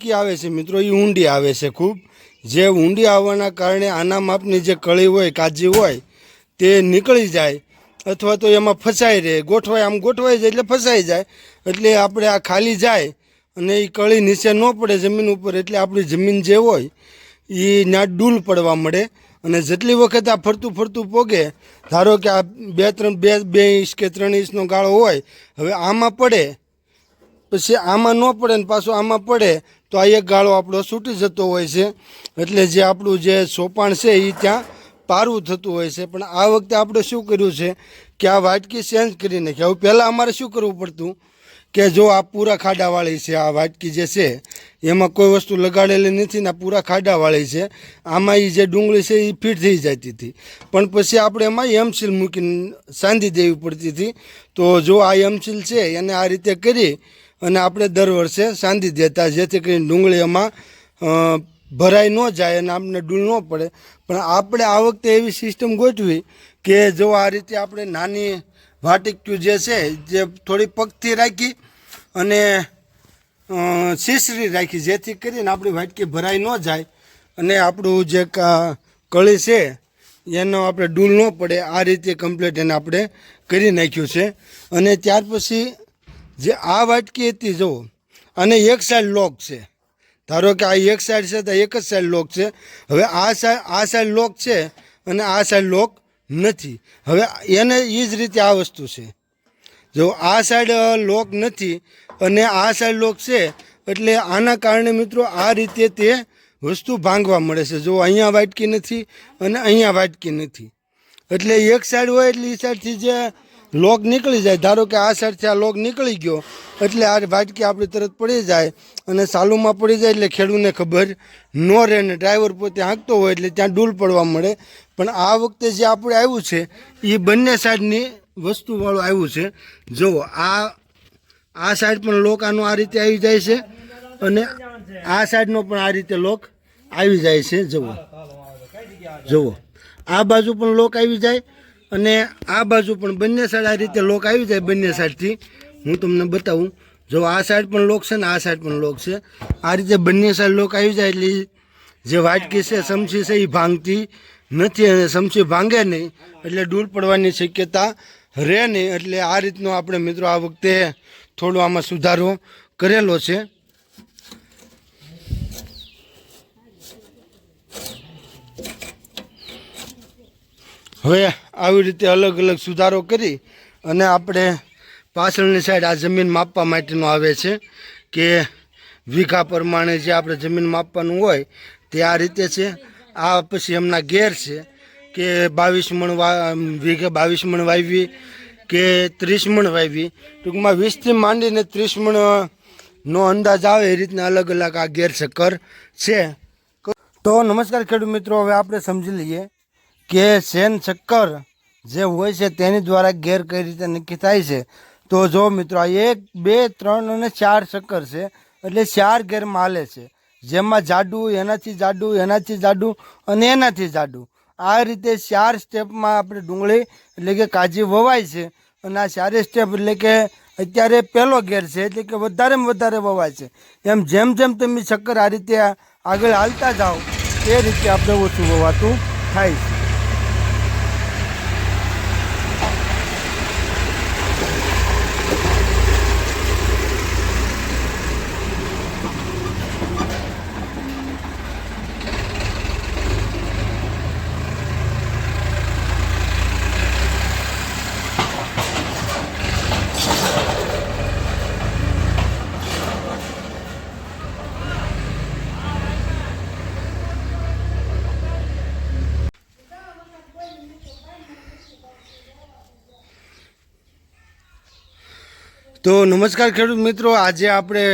કી આવે છે મિત્રો? એ ઊંડી આવે છે ખૂબ. જે ઊંડી આવવાના કારણે આના માપની જે કળી હોય, કાજી હોય, તે નીકળી જાય અથવા તો એમાં ફસાઈ રહે. ગોઠવાય, આમ ગોઠવાઈ જાય એટલે ફસાઈ જાય. એટલે આપણે આ ખાલી જાય અને એ કળી નીચે ન પડે જમીન ઉપર એટલે આપણી જમીન જે હોય એ ના ડૂલ પડવા મળે અને જેટલી વખત આ ફરતું ફરતું પોગે, ધારો કે આ બે ત્રણ, બે બે ઇંચ કે ત્રણ ઇંચનો ગાળો હોય, હવે આમાં પડે. પછી આમાં ન પડે ને પાછું આમાં પડે તો આ એક ગાળો આપણો છૂટી જતો હોય છે. એટલે જે આપણું જે સોપાણ છે એ ત્યાં પારવું થતું હોય છે. પણ આ વખતે આપણે શું કર્યું છે કે આ વાટકી ચેન્જ કરી નાખી. હવે પહેલાં અમારે શું કરવું પડતું કે જો આ પૂરા ખાડાવાળી છે, આ વાટકી જે છે, એમાં કોઈ વસ્તુ લગાડેલી નથી ને આ પૂરા ખાડાવાળી છે. આમાં એ જે ડુંગળી છે એ ફિટ થઈ જતી હતી. પણ પછી આપણે એમાં એમસીલ મૂકીને સાંધી દેવી પડતી હતી. તો જો આ એમસીલ છે, એને આ રીતે કરી અને આપણે દર વર્ષે સાંધી દેતા જેથી કરીને ડુંગળીમાં ભરાઈ ન જાય અને આપણને ડૂલ ન પડે. પણ આપણે આ વખતે એવી સિસ્ટમ ગોઠવી કે જો આ રીતે આપણે નાની વાટિકટ્યુ જે છે, જે થોડી પગથી રાખી અને સીસરી રાખી, જેથી કરીને આપણી વાટકી ભરાઈ ન જાય અને આપણું જે કળી છે, એનો આપણે ડૂલ ન પડે. આ રીતે કમ્પ્લીટ એને આપણે કરી નાખ્યું છે. અને ત્યાર પછી જે આ વાટકી હતી જો, અને એક સાઈડ લોક છે. ધારો કે આ એક સાઈડ છે, તો એક જ સાઈડ લોક છે. હવે આ સાઈડ આ સાઈડ લોક છે અને આ સાઈડ લોક નથી. હવે એને એ જ રીતે આ વસ્તુ છે. જો આ સાઈડ લોક નથી અને આ સાઈડ લોક છે, એટલે આના કારણે મિત્રો આ રીતે તે વસ્તુ ભાંગવા મળે છે. જો અહીંયા વાટકી નથી અને અહીંયા વાટકી નથી. એટલે એક સાઈડ હોય એટલે એ સાઈડથી જે લોક નીકળી જાય. ધારો કે આ સાઈડથી આ લોક નીકળી ગયો, એટલે આ વાટકી આપણી તરત પડી જાય અને સાલુમાં પડી જાય એટલે ખેડૂતને ખબર ન રહે ને ડ્રાઈવર પોતે હાંકતો હોય એટલે ત્યાં ડૂલ પડવા મળે. પણ આ વખતે જે આપણે આવ્યું છે એ બંને સાઈડની વસ્તુવાળું આવ્યું છે. જુઓ આ આ સાઈડ પણ લોક આનો આ રીતે આવી જાય છે અને આ સાઈડનો પણ આ રીતે લોક આવી જાય છે. જુઓ. જુઓ. આ બાજુ પણ લોક આવી જાય અને આ બાજુ પણ બંને સાઈડ આ રીતે લોક આવી જાય બંને સાઈડથી હું તમને બતાવું. જો આ સાઈડ પણ લોક છે ને આ સાઈડ પણ લોક છે. આ રીતે બંને સાઈડ લોક આવી જાય એટલે જે વાટકી છે સમસી છે એ ભાંગતી નથી અને સમસી ભાંગે નહીં એટલે દૂર પડવાની શક્યતા રહે નહીં. એટલે આ રીતનો આપણે મિત્રો આ વખતે થોડો આમાં સુધારો કરેલો છે. હવે આવી રીતે અલગ અલગ સુધારો કરી અને આપણે પાછળની સાઈડ આ જમીન માપવા માટેનો આવે છે કે વીઘા પ્રમાણે જે આપણે જમીન માપવાનું હોય તે આ રીતે છે. આ પછી એમના ગેર છે કે બાવીસ મણ વા વીઘે બાવીસ મણ વાવી કે ત્રીસ મણ વાવી ટૂંકમાં વીસથી માંડીને ત્રીસ મણ નો અંદાજ આવે એ રીતના અલગ અલગ આ ગેર શક્કર છે. તો નમસ્કાર ખેડૂત મિત્રો, હવે આપણે સમજી લઈએ કે શેન શક્કર જે હોય છે તેની દ્વારા ગેર કઈ રીતે નક્કી થાય છે. તો જો મિત્રો, આ એક, બે, ત્રણ અને ચાર શક્કર છે, એટલે ચાર ગેરમાં માલે છે. જેમાં જાડું, એનાથી જાડું એનાથી જાડું અને એનાથી જાડું. આ રીતે ચાર સ્ટેપમાં આપણે ડુંગળી એટલે કે કાજી વવાય છે અને આ ચારે સ્ટેપ એટલે કે અત્યારે પહેલો ગેર છે એટલે કે વધારેમાં વધારે વવાય છે. એમ જેમ જેમ તમે ચક્કર આ રીતે આગળ હાલતા જાઓ, તે રીતે આપણે ઓછું વવાતું થાય છે. તો નમસ્કાર ખેડૂત મિત્રો, આજે આપણે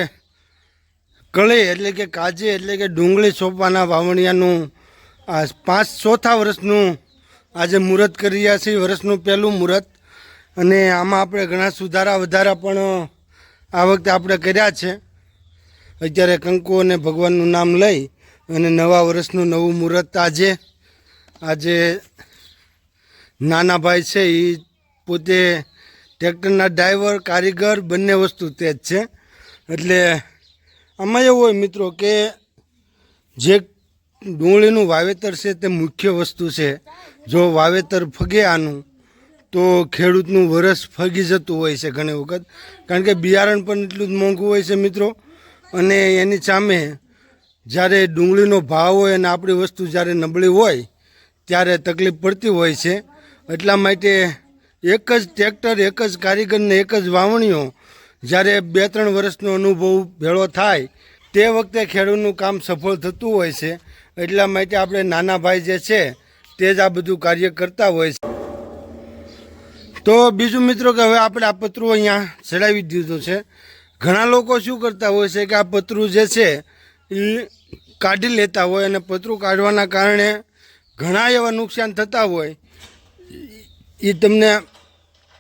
કળી એટલે કે કાજી એટલે કે ડુંગળી સોંપવાના વાવણિયાનું આ પાંચ ચોથા વર્ષનું આજે મુહૂર્ત કરી રહ્યા છીએ. વર્ષનું પહેલું મુહૂર્ત. અને આમાં આપણે ઘણા સુધારા વધારા પણ આ વખતે આપણે કર્યા છે. અત્યારે કંકુ અને ભગવાનનું નામ લઈ અને નવા વર્ષનું નવું મુહૂર્ત આજે આજે નાના ભાઈ છે એ પોતે ટ્રેક્ટરના ડ્રાઈવર, કારીગર બંને વસ્તુ તે જ છે. એટલે આમાં એવું હોય મિત્રો કે જે ડુંગળીનું વાવેતર છે તે મુખ્ય વસ્તુ છે. જો વાવેતર ફગે આનું, તો ખેડૂતનું વરસ ફગી જતું હોય છે ઘણી વખત. કારણ કે બિયારણ પણ એટલું જ મોંઘું હોય છે મિત્રો. અને એની સામે જ્યારે ડુંગળીનો ભાવ હોય અને આપણી વસ્તુ જ્યારે નબળી હોય, ત્યારે તકલીફ પડતી હોય છે. એટલા માટે એક જ ટ્રેક્ટર, એક જ કારીગરને એક જ વાવણીઓ. જ્યારે બે ત્રણ વર્ષનો અનુભવ ભેળો થાય, તે વખતે ખેડૂતનું કામ સફળ થતું હોય છે. એટલા માટે આપણે નાના ભાઈ જે છે, તે જ આ બધું કાર્ય કરતા હોય છે. તો બીજું મિત્રો કે હવે આપણે આ પતરું અહીંયા ચડાવી દીધું છે. ઘણા લોકો શું કરતા હોય છે કે આ પતરું જે છે, એ કાઢી લેતા હોય અને પતરું કાઢવાના કારણે ઘણા એવા નુકસાન થતા હોય. એ તમને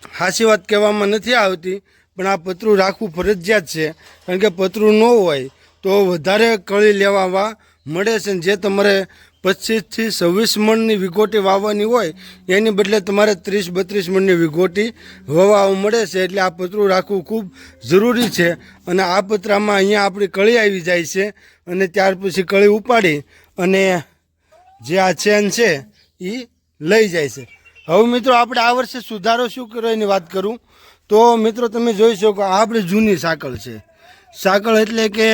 હાસી વાત કહેવામાં નથી આવતી, પણ આ પતરું રાખવું ફરજિયાત છે. કારણ કે પતરું ન હોય તો વધારે કળી લેવામાં મળે છે જે તમારે પચીસથી છવ્વીસ મણની વિગોટી વાવવાની હોય, એની બદલે તમારે ત્રીસ બત્રીસ મણની વિગોટી વાવવા મળે છે. એટલે આ પતરું રાખવું ખૂબ જરૂરી છે અને આ પતરામાં અહીંયા આપણી કળી આવી જાય છે અને ત્યાર પછી કળી ઉપાડી અને જે આ ચેન છે એ લઈ જાય છે. હવે મિત્રો, આપણે આ વર્ષે સુધારો શું કર્યો એની વાત કરું? તો મિત્રો, તમે જોઈ શકો, આ આપણી જૂની સાંકળ છે. સાંકળ એટલે કે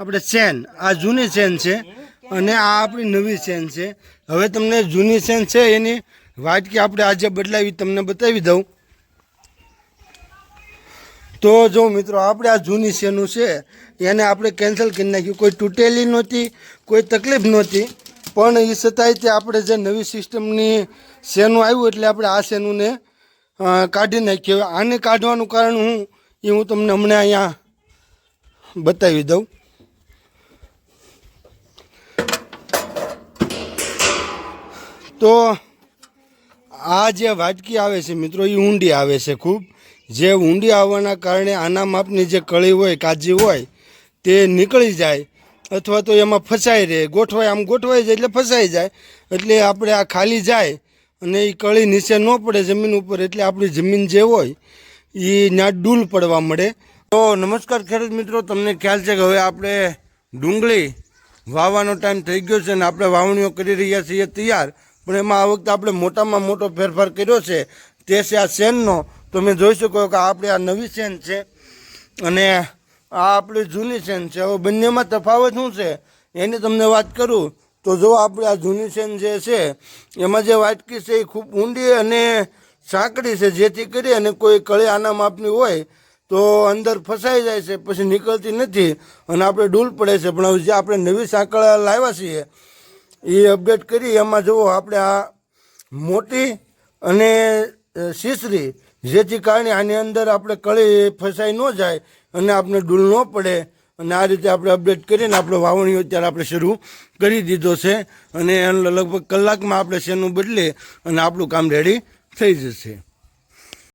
આપણે ચેન. આ જૂની ચેન છે અને આ આપણી નવી ચેન છે. હવે તમને જૂની ચેન છે એની વાટકી આપણે આજે બદલાવી, તમને બતાવી દઉં. તો જો મિત્રો, આપણે આ જૂની શેનું છે, એને આપણે કેન્સલ કરી નાખ્યું. કોઈ તૂટેલી નહોતી, કોઈ તકલીફ નહોતી. પણ એ છતાંય તે આપણે જે નવી સિસ્ટમની શેનું આવ્યું એટલે આપણે આ શેનુંને કાઢી નાખ્યું. આને કાઢવાનું કારણ હું એ હું તમને હમણાં અહીંયા બતાવી દઉં. તો આ જે વાટકી આવે છે મિત્રો એ ઊંડી આવે છે ખૂબ. જે ઊંડી આવવાના કારણે આના માપની જે કળી હોય કાજી હોય, તે નીકળી જાય. અથવા તો એમાં ફસાઈ રહે. ગોઠવાય, આમ ગોઠવાઈ જાય એટલે ફસાઈ જાય. એટલે આપણે આ ખાલી જાય અને એ કળી નીચે ન પડે જમીન ઉપર એટલે આપણી જમીન જે હોય એ ના ડૂલ પડવા મળે. તો નમસ્કાર ખેડૂત મિત્રો, તમને ખ્યાલ છે કે હવે આપણે ડુંગળી વાવવાનો ટાઈમ થઈ ગયો છે અને આપણે વાવણીઓ કરી રહ્યા છીએ તૈયાર. પણ એમાં આ વખતે આપણે મોટામાં મોટો ફેરફાર કર્યો છે. તે છે આ શેનનો. તમે જોઈ શકો કે આપણે આ નવી શેન છે અને આ આપણી જૂની સેન છે. હવે બંનેમાં તફાવત શું છે? એની તમને વાત કરું. તો જો આપણે આ જૂની સેન જે છે, એમાં જે વાટકી છે એ ખૂબ ઊંડી અને સાંકડી છે, જેથી કરી અને કોઈ કળી આના માપની હોય, તો અંદર ફસાઈ જાય છે, પછી નીકળતી નથી અને આપણે ડૂલ પડે છે. પણ હવે જે આપણે નવી સાંકળ લાવ્યા છીએ, એ અપડેટ કરી. એમાં જુઓ આપણે આ મોટી અને સીસરી જેથી કારણે આની અંદર આપણે કળી ફસાઈ ન જાય અને આપણે ડૂલ ન પડે. અને આ રીતે આપણે અપડેટ કરીને આપણે વાવણીઓ અત્યારે આપણે શરૂ કરી દીધો છે. અને લગભગ કલાકમાં આપણે શેનું બદલે અને આપણું કામ રેડી થઈ જશે.